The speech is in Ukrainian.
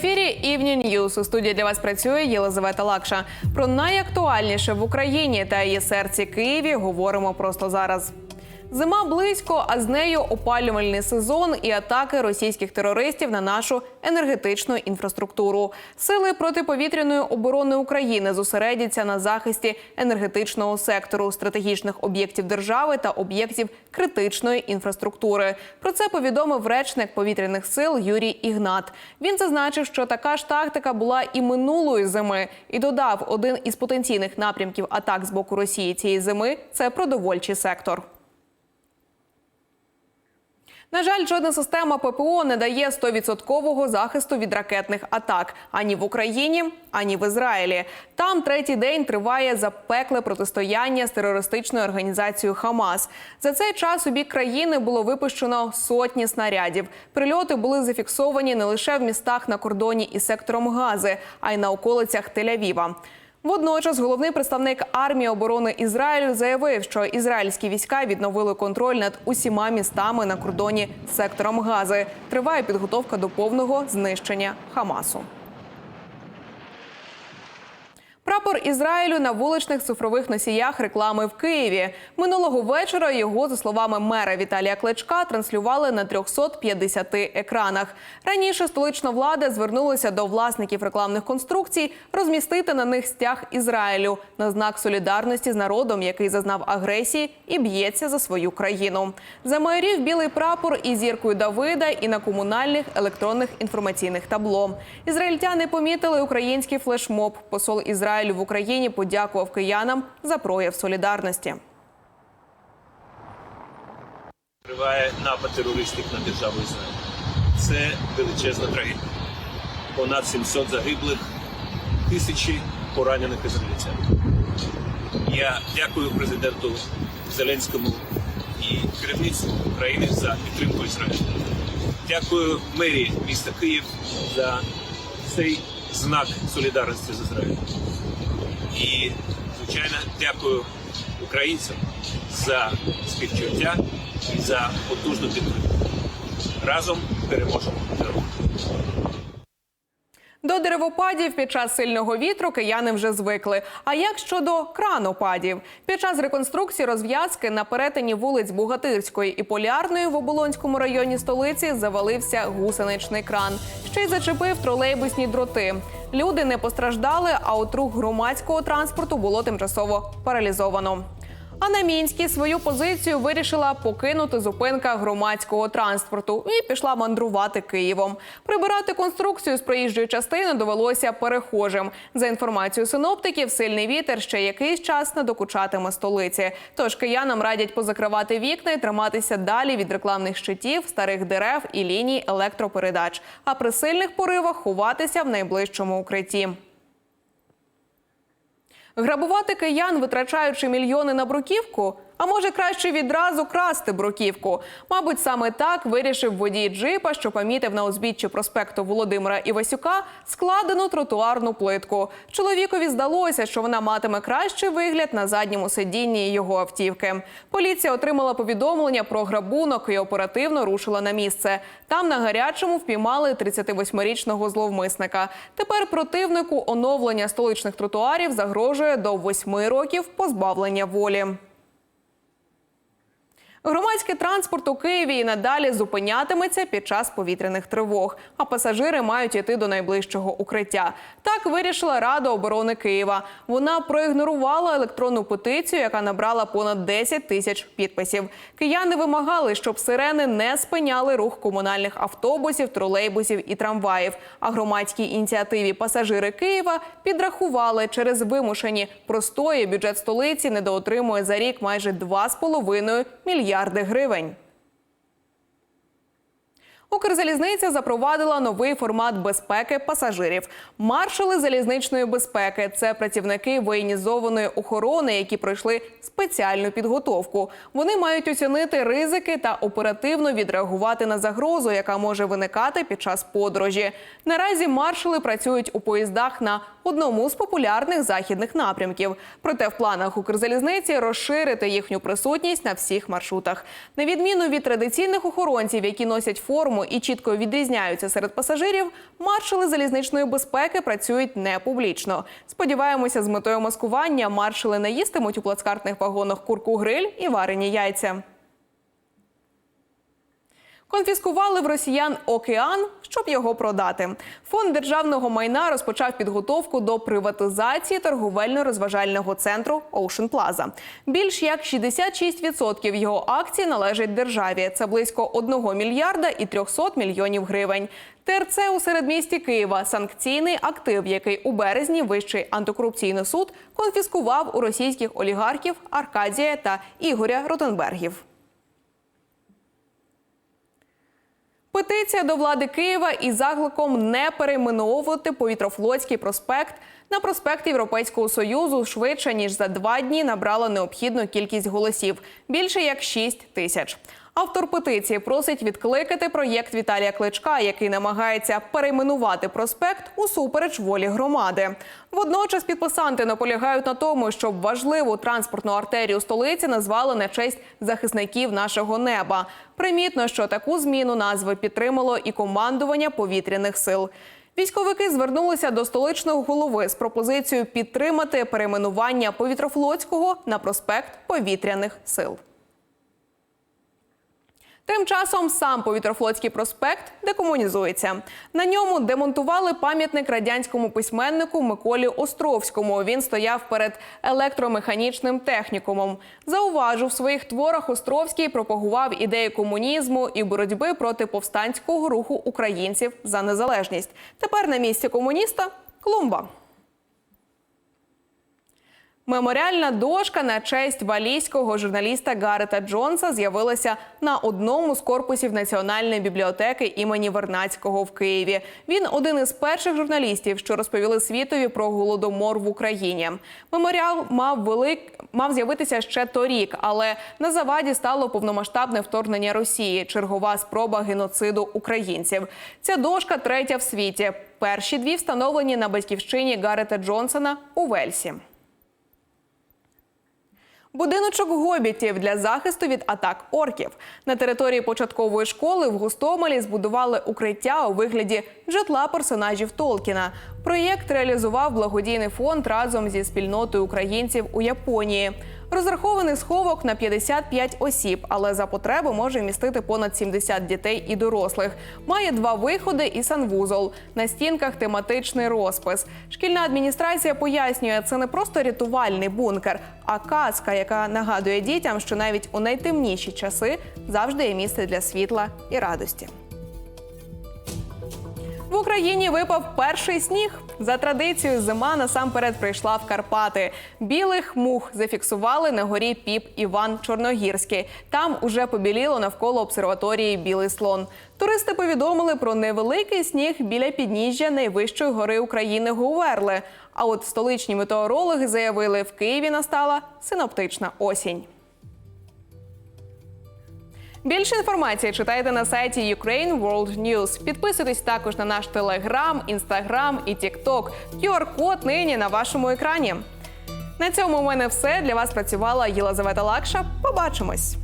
ефірі Evening News. У студії для вас працює Єлизавета Лакша. Про найактуальніше в Україні та її серці Києві говоримо просто зараз. Зима близько, а з нею опалювальний сезон і атаки російських терористів на нашу енергетичну інфраструктуру. Сили протиповітряної оборони України зосередяться на захисті енергетичного сектору, стратегічних об'єктів держави та об'єктів критичної інфраструктури. Про це повідомив речник повітряних сил Юрій Ігнат. Він зазначив, що така ж тактика була і минулої зими, і додав, один із потенційних напрямків атак з боку Росії цієї зими це продовольчий сектор. На жаль, жодна система ППО не дає 100% захисту від ракетних атак ані в Україні, ані в Ізраїлі. Там третій день триває запекле протистояння з терористичною організацією Хамас. За цей час у бік країни було випущено сотні снарядів. Прильоти були зафіксовані не лише в містах на кордоні із сектором Гази, а й на околицях Тель-Авіва. Водночас головний представник армії оборони Ізраїлю заявив, що ізраїльські війська відновили контроль над усіма містами на кордоні з сектором Гази. Триває підготовка до повного знищення Хамасу. Прапор Ізраїлю на вуличних цифрових носіях реклами в Києві. Минулого вечора його, за словами мера Віталія Кличка, транслювали на 350 екранах. Раніше столична влада звернулася до власників рекламних конструкцій розмістити на них стяг Ізраїлю на знак солідарності з народом, який зазнав агресії і б'ється за свою країну. Замайорів білий прапор із зіркою Давида і на комунальних електронних інформаційних табло. Ізраїльтяни помітили український флешмоб. Посол Ізраїлю Україні подякував киянам за прояв солідарності. Триває напад терористів на державу Ізраїль. Це величезна трагедія. Понад 700 загиблих, тисячі поранених ізраїльтян. Я дякую президенту Зеленському і керівництву України за підтримку Ізраїлю. Дякую мерії міста Київ за цей знак солідарності з Ізраїлем. І, звичайно, дякую українцям за співчуття і за потужну підтримку. Разом переможемо. До деревопадів під час сильного вітру кияни вже звикли. А як щодо кранопадів? Під час реконструкції розв'язки на перетині вулиць Бугатирської і Полярної в Оболонському районі столиці завалився гусеничний кран. Ще й зачепив тролейбусні дроти. Люди не постраждали, а от рух громадського транспорту було тимчасово паралізовано. А на мінській свою позицію вирішила покинути зупинка громадського транспорту і пішла мандрувати Києвом. Прибирати конструкцію з проїжджої частини довелося перехожим. За інформацією синоптиків, сильний вітер ще якийсь час не докучатиме столиці. Тож киянам радять позакривати вікна і триматися далі від рекламних щитів, старих дерев і ліній електропередач. А при сильних поривах ховатися в найближчому укритті. Грабувати киян, витрачаючи мільйони на бруківку? А може краще відразу красти бруківку? Мабуть, саме так вирішив водій джипа, що помітив на узбіччі проспекту Володимира Івасюка складену тротуарну плитку. Чоловікові здалося, що вона матиме кращий вигляд на задньому сидінні його автівки. Поліція отримала повідомлення про грабунок і оперативно рушила на місце. Там на гарячому впіймали 38-річного зловмисника. Тепер противнику оновлення столичних тротуарів загрожує до 8 років позбавлення волі. Громадський транспорт у Києві і надалі зупинятиметься під час повітряних тривог, а пасажири мають йти до найближчого укриття. Так вирішила Рада оборони Києва. Вона проігнорувала електронну петицію, яка набрала понад 10 тисяч підписів. Кияни вимагали, щоб сирени не спиняли рух комунальних автобусів, тролейбусів і трамваїв. А громадській ініціативі пасажири Києва підрахували через вимушені простої бюджет столиці недоотримує за рік майже 2,5 мільярди гривень. Укрзалізниця запровадила новий формат безпеки пасажирів. Маршали залізничної безпеки це працівники воєнізованої охорони, які пройшли спеціальну підготовку. Вони мають оцінити ризики та оперативно відреагувати на загрозу, яка може виникати під час подорожі. Наразі маршали працюють у поїздах на одному з популярних західних напрямків. Проте в планах Укрзалізниці розширити їхню присутність на всіх маршрутах. На відміну від традиційних охоронців, які носять форму цьому і чітко відрізняються серед пасажирів, маршали залізничної безпеки працюють не публічно. Сподіваємося, з метою маскування маршали не їстимуть у плацкартних вагонах курку гриль і варені яйця. Конфіскували в росіян океан, щоб його продати. Фонд державного майна розпочав підготовку до приватизації торговельно-розважального центру Ocean Plaza. Більш як 66% його акцій належать державі. Це близько 1 мільярда і 300 мільйонів гривень. ТРЦ у середмісті Києва санкційний актив, який у березні Вищий антикорупційний суд конфіскував у російських олігархів Аркадія та Ігоря Ротенбергів. Петиція до влади Києва із закликом не перейменовувати повітрофлотський проспект на проспект Європейського союзу швидше ніж за два дні набрала необхідну кількість голосів більше як 6 тисяч. Автор петиції просить відкликати проєкт Віталія Кличка, який намагається перейменувати проспект усупереч волі громади. Водночас підписанти наполягають на тому, щоб важливу транспортну артерію столиці назвали на честь захисників нашого неба. Примітно, що таку зміну назви підтримало і командування повітряних сил. Військовики звернулися до столичного голови з пропозицією підтримати перейменування повітрофлотського на проспект повітряних сил. Тим часом сам повітрофлотський проспект декомунізується. На ньому демонтували пам'ятник радянському письменнику Миколі Островському. Він стояв перед електромеханічним технікумом. Зауважу, в своїх творах Островський пропагував ідеї комунізму і боротьби проти повстанського руху українців за незалежність. Тепер на місці комуніста клумба. Меморіальна дошка на честь валійського журналіста Гарета Джонса з'явилася на одному з корпусів Національної бібліотеки імені Вернацького в Києві. Він один із перших журналістів, що розповіли світові про голодомор в Україні. Меморіал мав велик мав з'явитися ще торік, але на заваді стало повномасштабне вторгнення Росії, чергова спроба геноциду українців. Ця дошка третя в світі. Перші дві встановлені на батьківщині Гарета Джонсона у Вельсі. Будиночок гобітів для захисту від атак орків на території початкової школи в Гостомелі збудували укриття у вигляді житла персонажів Толкіна. Проєкт реалізував благодійний фонд разом зі спільнотою українців у Японії. Розрахований сховок на 55 осіб, але за потреби може вмістити понад 70 дітей і дорослих. Має два виходи і санвузол. На стінках тематичний розпис. Шкільна адміністрація пояснює, це не просто рятувальний бункер, а казка, яка нагадує дітям, що навіть у найтемніші часи завжди є місце для світла і радості. В Україні випав перший сніг. За традицією, зима насамперед прийшла в Карпати. Білих мух зафіксували на горі Піп Іван Чорногірський. Там уже побіліло навколо обсерваторії Білий слон. Туристи повідомили про невеликий сніг біля підніжжя найвищої гори України Гуверли. А от столичні метеорологи заявили, в Києві настала синоптична осінь. Більше інформації читайте на сайті Ukraine World News. Підписуйтесь також на наш телеграм, інстаграм і тікток. QR-код нині на вашому екрані. На цьому у мене все для вас працювала Єлизавета Лакша. Побачимось.